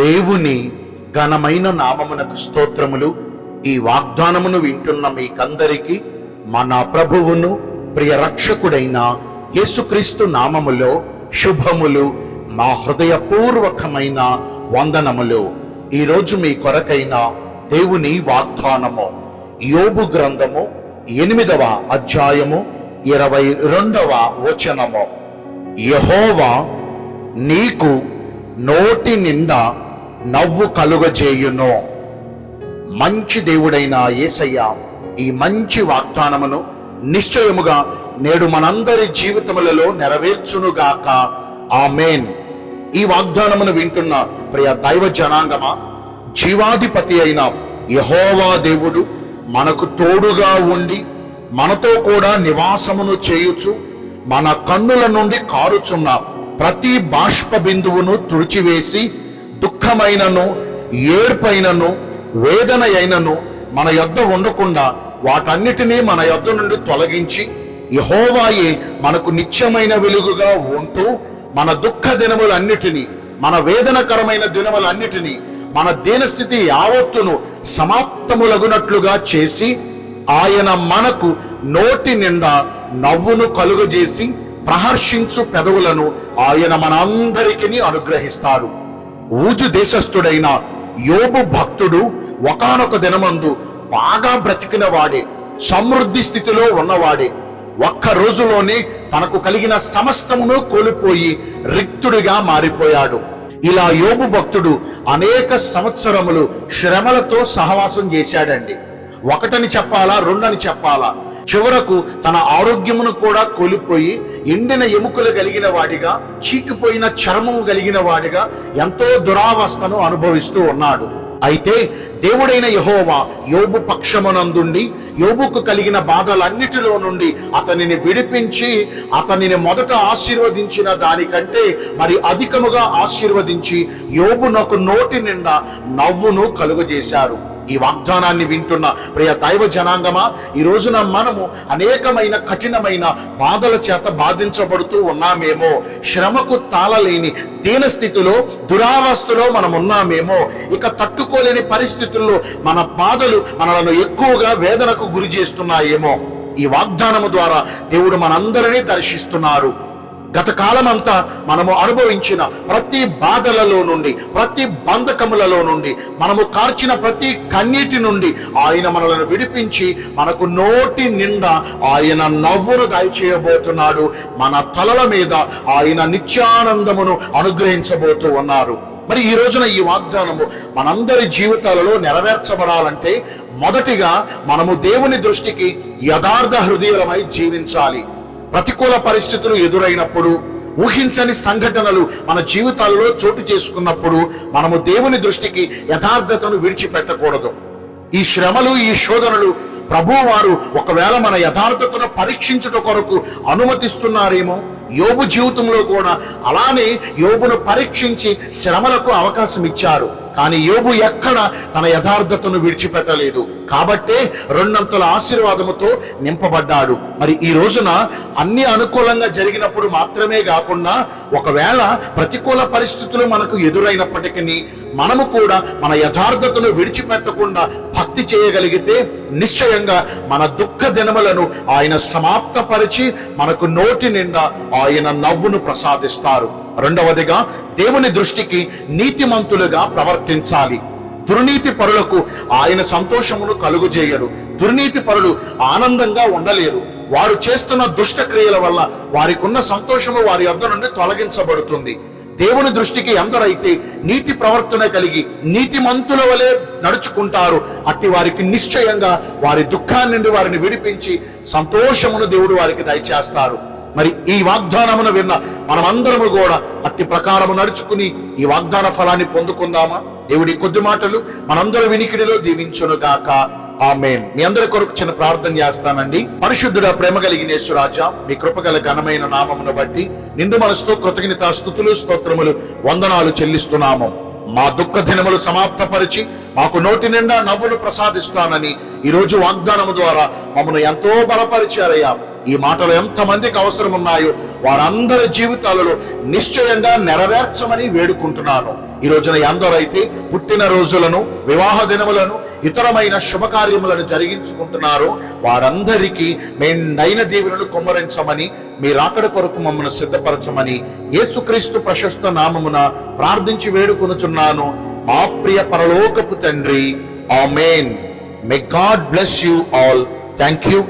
దేవుని ఘనమైన నామమునకు స్తోత్రములు. ఈ వాగ్దానమును వింటున్న మీకందరికీ మన ప్రభువును ప్రియ రక్షకుడైన యేసుక్రీస్తు నామములో శుభములు మా హృదయపూర్వకమైన వందనములు. ఈరోజు మీ కొరకైన దేవుని వాగ్దానము. యోబు గ్రంథము ఎనిమిదవ అధ్యాయము ఇరవై రెండవ వచనము. యహోవా నీకు నోటి నిండా నవ్వు కలుగజేయును. మంచి దేవుడైన యేసయ్య ఈ మంచి వాగ్దానమును నిశ్చయముగా నేడు మనందరి జీవితములలో నెరవేర్చునుగాక. ఆమేన్. ఈ వాగ్దానమును వింటున్న ప్రియ దైవ జనాంగమా జీవాధిపతి అయిన యహోవా దేవుడు మనకు తోడుగా ఉండి మనతో కూడా నివాసమును చేయుచు మన కన్నుల నుండి కారుచున్న ప్రతి బాష్ప బిందువును తుడిచివేసి దుఃఖమైనను ఏర్పైనను వేదన అయినను మన యొద్ద ఉండకుండా వాటన్నిటినీ మన యొద్ద నుండి తొలగించి యహోవాయే మనకు నిత్యమైన వెలుగుగా ఉంటూ మన దుఃఖ దినములన్నిటినీ మన వేదనకరమైన దినములన్నిటినీ మన దీనస్థితి యావత్తును సమాప్తములగునట్లుగా చేసి ఆయన మనకు నోటి నిండా నవ్వును కలుగజేసి ప్రహర్షించు పెదవులను ఆయన మనందరికీ అనుగ్రహిస్తాడు. ఊజు దేశస్థుడైన యోబు భక్తుడు ఒకానొక దినమందు బాగా బ్రతికిన వాడే సమృద్ధి స్థితిలో ఉన్నవాడే. ఒక్క రోజులోనే తనకు కలిగిన సమస్తమును కోల్పోయి రిక్తుడిగా మారిపోయాడు. ఇలా యోబు భక్తుడు అనేక సంవత్సరములు శ్రమలతో సహవాసం చేశాడండి. ఒకటని చెప్పాలా రెండని చెప్పాలా? చివరకు తన ఆరోగ్యమును కూడా కోల్పోయి ఎండిన ఎముకలు కలిగిన వాడిగా చీకిపోయిన చర్మము కలిగిన వాడిగా ఎంతో దురావస్థను అనుభవిస్తూ ఉన్నాడు. అయితే దేవుడైన యహోవా యోబు పక్షమునందుండి యోబుకు కలిగిన బాధలన్నిటిలో నుండి అతనిని విడిపించి అతనిని మొదట ఆశీర్వదించిన దానికంటే మరి అధికముగా ఆశీర్వదించి యోబునకు నోటి నిండా నవ్వును కలుగజేశారు. ఈ వాగ్దానాన్ని వింటున్న ప్రియ దైవ జనాంగమా ఈ రోజున మనము అనేకమైన కఠినమైన బాధల చేత బాధించబడుతూ ఉన్నామేమో శ్రమకు తాళలేని దీన స్థితిలో దురావస్థలో మనం ఉన్నామేమో ఇక తట్టుకోలేని పరిస్థితుల్లో మన బాధలు మనలను ఎక్కువగా వేదనకు గురి చేస్తున్నాయేమో. ఈ వాగ్దానము ద్వారా దేవుడు మనందరినీ దర్శిస్తున్నారు. గత కాలమంతా మనము అనుభవించిన ప్రతి బాధలలో నుండి ప్రతి బంధకములలో నుండి మనము కార్చిన ప్రతి కన్నీటి నుండి ఆయన మనలను విడిపించి మనకు నోటి నిండా ఆయన నవ్వును దయచేయబోతున్నాడు. మన తలల మీద ఆయన నిత్యానందమును అనుగ్రహించబోతూ ఉన్నారు. మరి ఈ రోజున ఈ వాగ్దానము మనందరి జీవితాలలో నెరవేర్చబడాలంటే మొదటిగా మనము దేవుని దృష్టికి యథార్థ హృదయమై జీవించాలి. ప్రతికూల పరిస్థితులు ఎదురైనప్పుడు ఊహించని సంఘటనలు మన జీవితాల్లో చోటు చేసుకున్నప్పుడు మనము దేవుని దృష్టికి యథార్థతను విడిచిపెట్టకూడదు. ఈ శ్రమలు ఈ శోధనలు ప్రభు వారు ఒకవేళ మన యథార్థతను పరీక్షించుట కొరకు అనుమతిస్తున్నారేమో యోబు జీవితంలో కూడా అలానే యోబును పరీక్షించి శ్రమలకు అవకాశం ఇచ్చారు కానీ యోబు ఎక్కడ తన యథార్థతను విడిచిపెట్టలేదు. కాబట్టే రెండంతల ఆశీర్వాదముతో నింపబడ్డాడు. మరి ఈ రోజున అన్ని అనుకూలంగా జరిగినప్పుడు మాత్రమే కాకుండా ఒకవేళ ప్రతికూల పరిస్థితులు మనకు ఎదురైనప్పటికీ మనము కూడా మన యథార్థతను విడిచిపెట్టకుండా భక్తి చేయగలిగితే నిశ్చయంగా మన దుఃఖ దినములను ఆయన సమాప్తపరిచి మనకు నోటి నిండా ఆయన నవ్వును ప్రసాదిస్తారు. రెండవదిగా దేవుని దృష్టికి నీతిమంతులుగా ప్రవర్తించాలి. దుర్నీతి పరులకు ఆయన సంతోషమును కలుగుజేయరు. దుర్నీతి పరులు ఆనందంగా ఉండలేరు. వారు చేస్తున్న దుష్ట క్రియల వల్ల వారికి ఉన్న సంతోషము వారి వద్ద నుండి తొలగించబడుతుంది. దేవుని దృష్టికి ఎందరైతే నీతి ప్రవర్తన కలిగి నీతిమంతుల వలె నడుచుకుంటారు. అట్టి వారికి నిశ్చయంగా వారి దుఃఖాన్ని నుండి వారిని విడిపించి సంతోషమును దేవుడు వారికి దయచేస్తారు. మరి ఈ వాగ్దానమును విన్న మనమందరము కూడా అట్టి ప్రకారము నడుచుకుని ఈ వాగ్దాన ఫలాన్ని పొందుకుందామా? దేవుడి కొద్ది మాటలు మనందరి వినికిడిలో దీవించును గాక ఆమెన్. మీ అందరి కొరకు చిన్న ప్రార్థన చేస్తానండి. పరిశుద్ధుడ ప్రేమ కలిగిన యేసురాజా మీ కృపగల ఘనమైన నామమును బట్టి నిండు మనసుతో కృతజ్ఞత స్థుతులు స్తోత్రములు వందనాలు చెల్లిస్తున్నాము. మా దుఃఖ దినములు సమాప్తపరిచి మాకు నోటి నిండా నవ్వులు ప్రసాదిస్తానని ఈ రోజు వాగ్దానము ద్వారా మమ్మల్ని ఎంతో బలపరిచారయ్యా. ఈ మాటలు ఎంతమందికి అవసరం ఉన్నాయో వారందరి జీవితాలలో నిశ్చయంగా నెరవేర్చమని వేడుకుంటున్నాను. ఈ రోజున ఎందరైతే పుట్టిన రోజులను వివాహ దినములను ఇతరమైన శుభకార్యములను జరిగించుకుంటున్నారో. వారందరికీ మెండైన దేవులను కుమ్మరించమని మీ రాకడ కొరకు మమ్మల్ని సిద్ధపరచమని యేసుక్రీస్తు ప్రశస్త నామమున ప్రార్థించి వేడుకొనుచున్నాను. మా ప్రియ పరలోకపు తండ్రి amen. May God bless you all thank you